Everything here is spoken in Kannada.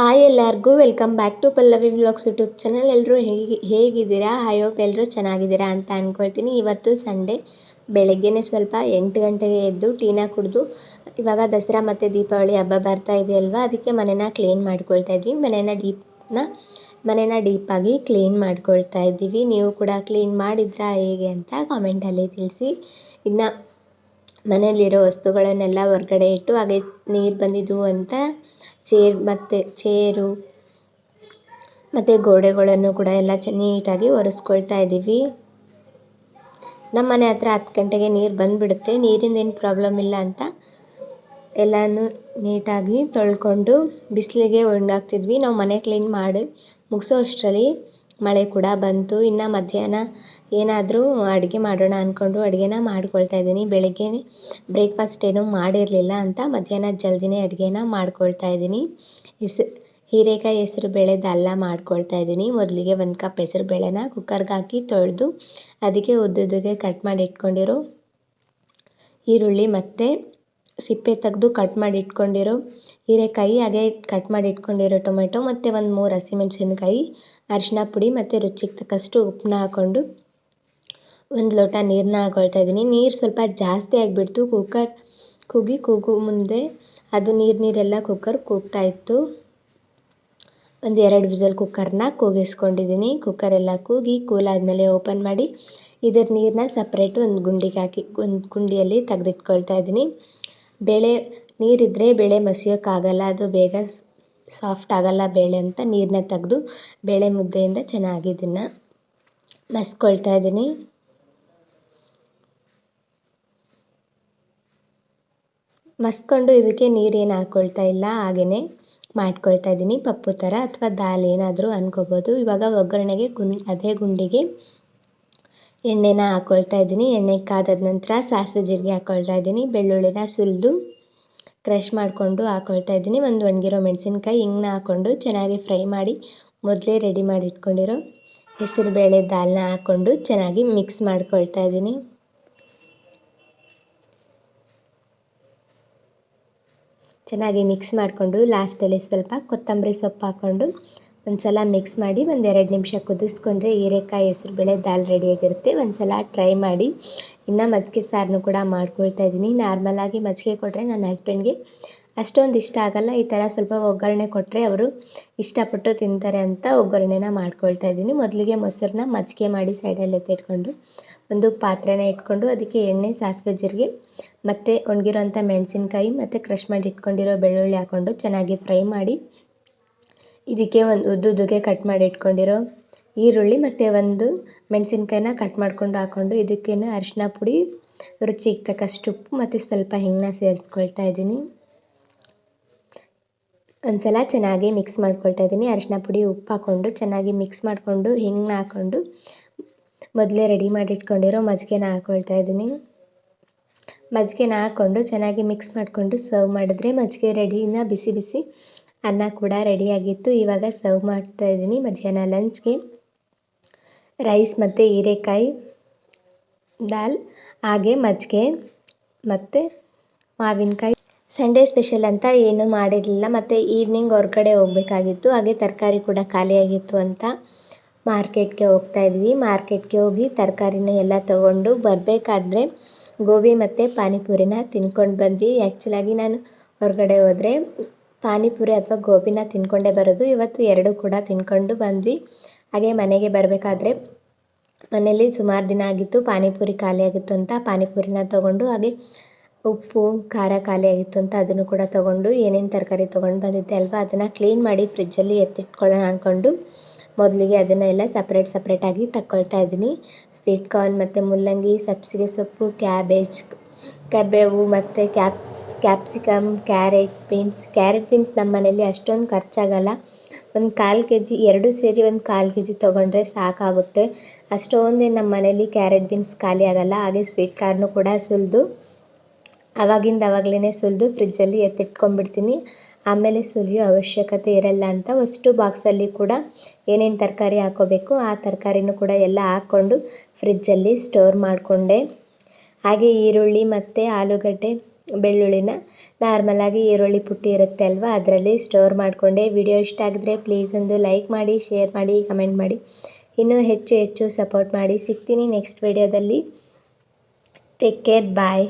ಹಾಯ್ ಎಲ್ಲರಿಗೂ, welcome back to Pallavi vlogs YouTube channel. ಎಲ್ಲರೂ ಹೇಗೆ, ಹೇಗಿದ್ದೀರಾ? ಐ ಹೋಪ್ ಎಲ್ಲರೂ ಚೆನ್ನಾಗಿದ್ದೀರಾ ಅಂತ ಅಂದ್ಕೊಳ್ತೀನಿ ಇವತ್ತು ಸಂಡೇ, ಬೆಳಗ್ಗೆನೇ ಸ್ವಲ್ಪ ಎಂಟು ಗಂಟೆಗೆ ಎದ್ದು ಟೀನ ಕುಡಿದು, ಇವಾಗ ದಸರಾ ಮತ್ತು ದೀಪಾವಳಿ ಹಬ್ಬ ಬರ್ತಾ ಇದೆ ಅಲ್ವಾ? ಅದಕ್ಕೆ ಮನೇನ ಕ್ಲೀನ್ ಮಾಡ್ಕೊಳ್ತಾ ಇದ್ವಿ. ಮನೇನ ಡೀಪ್ನ, ಮನೇನ ಡೀಪಾಗಿ ಕ್ಲೀನ್ ಮಾಡ್ಕೊಳ್ತಾ ಇದ್ದೀವಿ. ನೀವು ಕೂಡ ಕ್ಲೀನ್ ಮಾಡಿದ್ರಾ ಹೇಗೆ ಅಂತ ಕಾಮೆಂಟಲ್ಲಿ ತಿಳಿಸಿ. ಇನ್ನು ಮನೆಯಲ್ಲಿರೋ ವಸ್ತುಗಳನ್ನೆಲ್ಲ ಹೊರ್ಗಡೆ ಇಟ್ಟು ಹಾಗೆ ನೀರು ಬಂದಿದ್ವು ಅಂತ ಚೇರ್ ಮತ್ತು ಚೇರು ಮತ್ತು ಗೋಡೆಗಳನ್ನು ಕೂಡ ಎಲ್ಲ ಚ ನೀಟಾಗಿ ಒರೆಸ್ಕೊಳ್ತಾ ಇದ್ದೀವಿ ನಮ್ಮ ಮನೆ ಹತ್ರ ಹತ್ತು ಗಂಟೆಗೆ ನೀರು ಬಂದುಬಿಡುತ್ತೆ. ನೀರಿಂದೇನು ಪ್ರಾಬ್ಲಮ್ ಇಲ್ಲ ಅಂತ ಎಲ್ಲನೂ ನೀಟಾಗಿ ತೊಳ್ಕೊಂಡು ಬಿಸಿಲಿಗೆ ಒಣಗಾಕ್ತಿದ್ವಿ ನಾವು ಮನೆ ಕ್ಲೀನ್ ಮಾಡಿ ಮುಗಿಸೋ ಅಷ್ಟರಲ್ಲಿ ಮಳೆ ಕೂಡ ಬಂತು. ಇನ್ನು ಮಧ್ಯಾಹ್ನ ಏನಾದರೂ ಅಡುಗೆ ಮಾಡೋಣ ಅಂದ್ಕೊಂಡು ಅಡುಗೆನ ಮಾಡ್ಕೊಳ್ತಾ ಇದ್ದೀನಿ. ಬೆಳಗ್ಗೆ ಬ್ರೇಕ್ಫಾಸ್ಟ್ ಏನೂ ಮಾಡಿರಲಿಲ್ಲ ಅಂತ ಮಧ್ಯಾಹ್ನ ಜಲ್ದಿನೇ ಅಡುಗೆನ ಮಾಡ್ಕೊಳ್ತಾ ಇದ್ದೀನಿ. ಹೆಸ್ ಹೀರೆಕಾಯಿ ಹೆಸ್ರು ಬೇಳೆ ಅಲ್ಲ ಮಾಡ್ಕೊಳ್ತಾ ಇದ್ದೀನಿ. ಮೊದಲಿಗೆ ಒಂದು ಕಪ್ ಹೆಸ್ರು ಬೇಳೆನ ಕುಕ್ಕರ್ಗೆ ಹಾಕಿ ತೊಳೆದು ಅದಕ್ಕೆ ಉದ್ದುದ್ದಗೆ ಕಟ್ ಮಾಡಿ ಇಟ್ಕೊಂಡಿರೋ ಈರುಳ್ಳಿ ಮತ್ತು ಸಿಪ್ಪೆ ತೆಗೆದು ಕಟ್ ಮಾಡಿ ಇಟ್ಕೊಂಡಿರೋ. ಹೀರೆಕಾಯಿ ಹಾಗೆ ಕಟ್ ಮಾಡಿ ಇಟ್ಕೊಂಡಿರೋ ಟೊಮೆಟೊ ಮತ್ತು ಒಂದು ಮೂರು ಹಸಿಮೆಣ್ಸಿನ್ಕಾಯಿ ಅರಿಶಿನ ಪುಡಿ ಮತ್ತು ರುಚಿಗೆ ತಕ್ಕಷ್ಟು ಉಪ್ಪನ್ನ ಹಾಕ್ಕೊಂಡು ಒಂದು ಲೋಟ ನೀರನ್ನ ಹಾಕೊಳ್ತಾ ಇದ್ದೀನಿ. ನೀರು ಸ್ವಲ್ಪ ಜಾಸ್ತಿ ಆಗಿಬಿಡ್ತು. ಕುಕ್ಕರ್ ಕೂಗಿ ಕೂಗು ಮುಂದೆ ಅದು ನೀರು ನೀರೆಲ್ಲ ಕುಕ್ಕರ್ ಕೂಗ್ತಾ ಇತ್ತು. ಒಂದು ಎರಡು ವಿಸಲ್ ಕುಕ್ಕರ್ನ ಕೂಗಿಸ್ಕೊಂಡಿದ್ದೀನಿ. ಕುಕ್ಕರ್ ಎಲ್ಲ ಕೂಗಿ ಕೂಲಾದಮೇಲೆ ಓಪನ್ ಮಾಡಿ ಇದರ ನೀರನ್ನ ಸಪ್ರೇಟ್ ಒಂದು ಗುಂಡಿಗೆ ಹಾಕಿ, ಒಂದು ಗುಂಡಿಯಲ್ಲಿ ತೆಗೆದಿಟ್ಕೊಳ್ತಾ ಇದ್ದೀನಿ. ಬೇಳೆ ನೀರಿದ್ದರೆ ಬೆಳೆ ಮಸಿಯೋಕ್ಕಾಗಲ್ಲ, ಅದು ಬೇಗ ಸಾಫ್ಟ್ ಆಗಲ್ಲ ಬೇಳೆ ಅಂತ ನೀರನ್ನ ತೆಗ್ದು ಬೇಳೆ ಮುದ್ದೆಯಿಂದ ಚೆನ್ನಾಗಿ ಇದನ್ನು ಮಸ್ಕೊಳ್ತಾ ಇದ್ದೀನಿ ಮಸ್ಕೊಂಡು ಇದಕ್ಕೆ ನೀರೇನು ಹಾಕ್ಕೊಳ್ತಾ ಇಲ್ಲ ಹಾಗೆಯೇ ಮಾಡ್ಕೊಳ್ತಾ ಇದ್ದೀನಿ ಪಪ್ಪು ಥರ ಅಥವಾ ದಾಲ್ ಏನಾದರೂ ಅನ್ಕೋಬೋದು. ಇವಾಗ ಒಗ್ಗರಣೆಗೆ ಗುನ್, ಅದೇ ಗುಂಡಿಗೆ ಎಣ್ಣೆನ ಹಾಕ್ಕೊಳ್ತಾ ಇದ್ದೀನಿ. ಎಣ್ಣೆ ಕಾದಾದ ನಂತರ ಸಾಸಿವೆ ಜೀರಿಗೆ ಹಾಕ್ಕೊಳ್ತಾ ಇದ್ದೀನಿ. ಬೆಳ್ಳುಳ್ಳಿನ ಸುಲಿದು ಕ್ರಷ್ ಮಾಡಿಕೊಂಡು ಹಾಕ್ಕೊಳ್ತಾ ಇದ್ದೀನಿ. ಒಂದು ಒಣಗಿರೋ ಮೆಣಸಿನ್ಕಾಯಿ ಹಿಂಗನ್ನ ಹಾಕ್ಕೊಂಡು ಚೆನ್ನಾಗಿ ಫ್ರೈ ಮಾಡಿ ಮೊದಲೇ ರೆಡಿ ಮಾಡಿ ಇಟ್ಕೊಂಡಿರೋ ಹೆಸರುಬೇಳೆ ದಾಲ್ನ ಹಾಕ್ಕೊಂಡು ಚೆನ್ನಾಗಿ ಮಿಕ್ಸ್ ಮಾಡ್ಕೊಳ್ತಾ ಇದ್ದೀನಿ. ಚೆನ್ನಾಗಿ ಮಿಕ್ಸ್ ಮಾಡಿಕೊಂಡು ಲಾಸ್ಟಲ್ಲಿ ಸ್ವಲ್ಪ ಕೊತ್ತಂಬರಿ ಸೊಪ್ಪು ಹಾಕ್ಕೊಂಡು ಒಂದು ಸಲ ಮಿಕ್ಸ್ ಮಾಡಿ ಒಂದು ಎರಡು ನಿಮಿಷ ಕುದಿಸ್ಕೊಂಡ್ರೆ ಹೀರೆಕಾಯಿ ಹೆಸ್ರುಬೇಳೆ ದಾಲ್ ರೆಡಿಯಾಗಿರುತ್ತೆ ಒಂದು ಸಲ ಟ್ರೈ ಮಾಡಿ. ಇನ್ನು ಮಜ್ಜಿಗೆ ಸಾರನ್ನು ಕೂಡ ಮಾಡ್ಕೊಳ್ತಾ ಇದ್ದೀನಿ. ನಾರ್ಮಲಾಗಿ ಮಜ್ಜಿಗೆ ಕೊಟ್ಟರೆ ನನ್ನ ಹಸ್ಬೆಂಡ್ಗೆ ಅಷ್ಟೊಂದು ಇಷ್ಟ ಆಗಲ್ಲ. ಈ ಥರ ಸ್ವಲ್ಪ ಒಗ್ಗರಣೆ ಕೊಟ್ಟರೆ ಅವರು ಇಷ್ಟಪಟ್ಟು ತಿಂತಾರೆ ಅಂತ ಒಗ್ಗರಣೆನ ಮಾಡ್ಕೊಳ್ತಾ ಇದ್ದೀನಿ. ಮೊದಲಿಗೆ ಮೊಸರನ್ನ ಮಜ್ಜಿಗೆ ಮಾಡಿ ಸೈಡಲ್ಲಿ ಎತ್ತಿಟ್ಕೊಂಡು ಒಂದು ಪಾತ್ರೆನ ಇಟ್ಕೊಂಡು ಅದಕ್ಕೆ ಎಣ್ಣೆ, ಸಾಸಿವೆ ಜೀರಿಗೆ ಮತ್ತು ಒಣಗಿರೋಂಥ ಮೆಣಸಿನ್ಕಾಯಿ ಮತ್ತು ಕ್ರಷ್ ಮಾಡಿ ಇಟ್ಕೊಂಡಿರೋ ಬೆಳ್ಳುಳ್ಳಿ ಹಾಕ್ಕೊಂಡು ಚೆನ್ನಾಗಿ ಫ್ರೈ ಮಾಡಿ ಇದಕ್ಕೆ ಒಂದು ಉದ್ದುದ್ದಕ್ಕೆ ಕಟ್ ಮಾಡಿ ಇಟ್ಕೊಂಡಿರೋ ಈರುಳ್ಳಿ ಮತ್ತು ಒಂದು ಮೆಣಸಿನ್ಕಾಯಿನ ಕಟ್ ಮಾಡ್ಕೊಂಡು ಹಾಕ್ಕೊಂಡು ಇದಕ್ಕೇನು ಅರಿಶಿನ ಪುಡಿ, ರುಚಿಗೆ ತಕ್ಕಷ್ಟು ಉಪ್ಪು ಮತ್ತು ಸ್ವಲ್ಪ ಹಿಂಗನ್ನ ಸೇರಿಸ್ಕೊಳ್ತಾ ಇದ್ದೀನಿ. ಒಂದ್ಸಲ ಚೆನ್ನಾಗಿ ಮಿಕ್ಸ್ ಮಾಡ್ಕೊಳ್ತಾ ಇದ್ದೀನಿ. ಅರಿಶಿನ ಪುಡಿ, ಉಪ್ಪು ಹಾಕ್ಕೊಂಡು ಚೆನ್ನಾಗಿ ಮಿಕ್ಸ್ ಮಾಡಿಕೊಂಡು ಹಿಂಗನ್ನ ಹಾಕ್ಕೊಂಡು ಮೊದಲೇ ರೆಡಿ ಮಾಡಿ ಇಟ್ಕೊಂಡಿರೋ ಮಜ್ಜಿಗೆನ ಹಾಕ್ಕೊಳ್ತಾ ಇದ್ದೀನಿ. ಮಜ್ಜಿಗೆನ ಹಾಕ್ಕೊಂಡು ಚೆನ್ನಾಗಿ ಮಿಕ್ಸ್ ಮಾಡಿಕೊಂಡು ಸರ್ವ್ ಮಾಡಿದ್ರೆ ಮಜ್ಜಿಗೆ ರೆಡಿನ ಬಿಸಿ ಬಿಸಿ ಅನ್ನ ಕೂಡ ರೆಡಿಯಾಗಿತ್ತು ಇವಾಗ ಸರ್ವ್ ಮಾಡ್ತಾ ಇದ್ದೀನಿ. ಮಧ್ಯಾಹ್ನ ಲಂಚ್ಗೆ ರೈಸ್ ಮತ್ತು ಹೀರೆಕಾಯಿ ದಾಲ್, ಹಾಗೆ ಮಜ್ಜಿಗೆ ಮತ್ತು ಮಾವಿನಕಾಯಿ. ಸಂಡೇ ಸ್ಪೆಷಲ್ ಅಂತ ಏನೂ ಮಾಡಿರಲಿಲ್ಲ. ಮತ್ತು ಈವ್ನಿಂಗ್ ಹೊರಗಡೆ ಹೋಗಬೇಕಾಗಿತ್ತು. ಹಾಗೆ ತರಕಾರಿ ಕೂಡ ಖಾಲಿಯಾಗಿತ್ತು ಅಂತ ಮಾರ್ಕೆಟ್ಗೆ ಹೋಗ್ತಾ ಇದ್ವಿ. ಮಾರ್ಕೆಟ್ಗೆ ಹೋಗಿ ತರಕಾರಿನ ಎಲ್ಲ ತಗೊಂಡು ಬರಬೇಕಾದ್ರೆ ಗೋಬಿ ಮತ್ತು ಪಾನಿಪುರಿನ ತಿನ್ಕೊಂಡು ಬಂದ್ವಿ. ಆ್ಯಕ್ಚುಲಾಗಿ ನಾನು ಹೊರಗಡೆ ಹೋದರೆ ಪಾನಿಪುರಿ ಅಥವಾ ಗೋಬಿನ ತಿನ್ಕೊಂಡೇ ಬರೋದು. ಇವತ್ತು ಎರಡೂ ಕೂಡ ತಿನ್ಕೊಂಡು ಬಂದ್ವಿ. ಹಾಗೆ ಮನೆಗೆ ಬರಬೇಕಾದ್ರೆ ಮನೆಯಲ್ಲಿ ಸುಮಾರು ದಿನ ಆಗಿತ್ತು, ಪಾನಿಪುರಿ ಖಾಲಿಯಾಗಿತ್ತು ಅಂತ. ಪಾನಿಪುರಿನ ತೊಗೊಂಡು ಹಾಗೆ ಉಪ್ಪು, ಖಾರ ಖಾಲಿಯಾಗಿತ್ತು ಅಂತ ಅದನ್ನು ಕೂಡ ತೊಗೊಂಡು ಏನೇನು ತರಕಾರಿ ತೊಗೊಂಡು ಬಂದಿದ್ದೆ ಅಲ್ವಾ, ಅದನ್ನು ಕ್ಲೀನ್ ಮಾಡಿ ಫ್ರಿಜ್ಜಲ್ಲಿ ಎತ್ತಿಟ್ಕೊಳ್ಳೋಣ ಅಂದ್ಕೊಂಡು ಮೊದಲಿಗೆ ಅದನ್ನೆಲ್ಲ ಸಪ್ರೇಟ್ ಸಪ್ರೇಟಾಗಿ ತಕ್ಕೊಳ್ತಾ ಇದ್ದೀನಿ. ಸ್ವೀಟ್ ಕಾರ್ನ್ ಮತ್ತು ಮುಲ್ಲಂಗಿ ಸಬ್ಸಿಗೆ ಸೊಪ್ಪು ಕ್ಯಾಬೇಜ್ ಕರಿಬೇವು ಮತ್ತು cap capsicum carrot beans carrot beans ನಮ್ಮ ಮನೇಲಿ ಅಷ್ಟೊಂದು ಖರ್ಚಾಗಲ್ಲ. ಒಂದು ಕಾಲು ಕೆ ಜಿ ಎರಡು ಸೇರಿ ಒಂದು ಕಾಲು ಕೆ ಜಿ ತೊಗೊಂಡ್ರೆ ಸಾಕಾಗುತ್ತೆ. ಅಷ್ಟೊಂದೇನು ನಮ್ಮ ಮನೇಲಿ ಕ್ಯಾರೆಟ್ ಬೀನ್ಸ್ ಖಾಲಿ ಆಗಲ್ಲ. ಹಾಗೆ ಸ್ವೀಟ್ ಕಾರ್ನು ಕೂಡ ಸುಲಿದು. ಆವಾಗಿಂದ ಆವಾಗಲೇ ಸುಲಿದು. ಫ್ರಿಜ್ಜಲ್ಲಿ ಎತ್ತಿಟ್ಕೊಂಡ್ಬಿಡ್ತೀನಿ. ಆಮೇಲೆ ಸುಲಿಯೋ ಅವಶ್ಯಕತೆ ಇರಲ್ಲ ಅಂತ. ಅಷ್ಟು ಬಾಕ್ಸಲ್ಲಿ ಕೂಡ ಏನೇನು ತರಕಾರಿ ಹಾಕೋಬೇಕು, ಆ ತರಕಾರಿನೂ ಕೂಡ ಎಲ್ಲ ಹಾಕ್ಕೊಂಡು ಫ್ರಿಜ್ಜಲ್ಲಿ ಸ್ಟೋರ್ ಮಾಡಿಕೊಂಡೆ. ಹಾಗೆ ಈರುಳ್ಳಿ ಮತ್ತು ಆಲೂಗಡ್ಡೆ. ಬೆಳ್ಳುಳ್ಳಿನ. ನಾರ್ಮಲಾಗಿ ಈರುಳ್ಳಿ ಪುಟ್ಟಿ ಇರುತ್ತೆ ಅಲ್ವಾ? ಅದರಲ್ಲಿ ಸ್ಟೋರ್ ಮಾಡಿಕೊಂಡೆ. ವಿಡಿಯೋ ಇಷ್ಟ ಆಗಿದ್ರೆ ಪ್ಲೀಸ್ ಒಂದು ಲೈಕ್ ಮಾಡಿ ಶೇರ್ ಮಾಡಿ ಕಮೆಂಟ್ ಮಾಡಿ. ಇನ್ನೂ ಹೆಚ್ಚು ಹೆಚ್ಚು ಸಪೋರ್ಟ್ ಮಾಡಿ. ಸಿಗ್ತೀನಿ ನೆಕ್ಸ್ಟ್ ವಿಡಿಯೋದಲ್ಲಿ ಟೇಕ್ ಕೇರ್ ಬಾಯ್